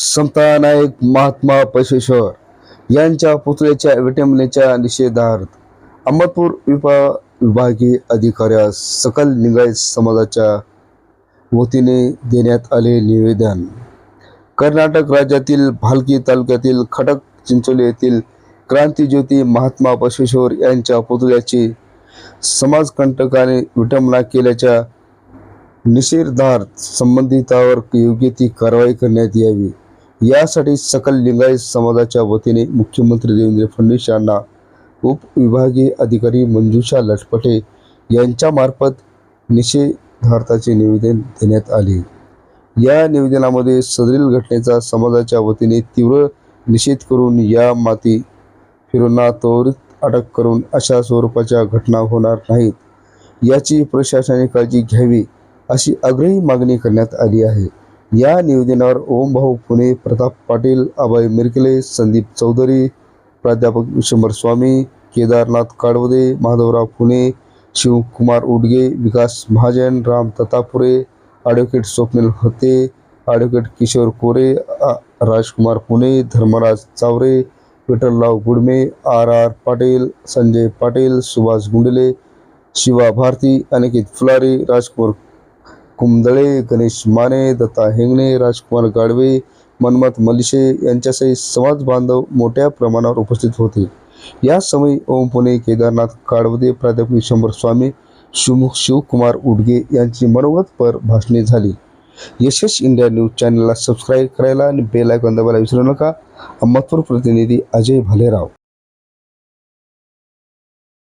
समता नायक महात्मा पैशेश्वर यांच्या पुतळ्याच्या विटंबनेच्या निषेधार्थ अहमदपूर विभा विभागीय अधिकाऱ्यास सकल लिंगायत समाजाच्या वतीने देण्यात आले निवेदन. कर्नाटक राज्यातील भालकी तालुक्यातील खडक चिंचोली येथील क्रांतीज्योती महात्मा बसवेश्वर यांच्या पुतळ्याची समाजकंटकाने विटंबना केल्याच्या निषेधार्थ संबंधितावर योग्य ती कारवाई करण्यात यावी. यासाठी सकल लिंगायत समाजाच्या वतीने मुख्यमंत्री देवेंद्र फडणवीस यांना उपविभागीय अधिकारी मंजुषा लटपटे यांच्यामार्फत निषेधार्थाचे निवेदन देण्यात आले. या निवेदनामध्ये सदरील घटनेचा समाजाच्या वतीने तीव्र निषेध करून या माती फिरूंना त्वरित अटक करून अशा स्वरूपाच्या घटना होणार नाहीत याची प्रशासनाने काळजी घ्यावी अशी आग्रही मागणी करण्यात आली आहे. या निवेदनावर ओमभाऊ पुणे प्रताप पाटील अभय मिरकले संदीप चौधरी प्राध्यापक विशंभर स्वामी केदारनाथ काडवदे माधवराव पुणे शिवकुमार उडगे विकास महाजन राम ततापुरे ॲडव्होकेट स्वप्नील होते advocate Kishor Kore Rajkumar Pune Dharmaraj Chaware Vitthalrao Gudme R R Patil Sanjay Patil Subhash Gundle Shiva Bharti Aniket Phulari Rajkumar Kundale Ganesh Mane Datta Hengane Rajkumar Gadve Manmath Malishe यांच्यासहित समाज बांधव मोठ्या प्रमाणावर उपस्थित होते. यासमयी ओम पुणे केदारनाथ काडवदे प्राध्यापक शंभर स्वामी शिवमुख शिवकुमार उडगे यांची मनोगतपर भाषणे झाली. यशस इंडिया न्यूज चॅनलला सबस्क्राईब करायला आणि बेल आयकॉन दाबायला विसरू नका. अहमदपूर प्रतिनिधी अजय भालेराव.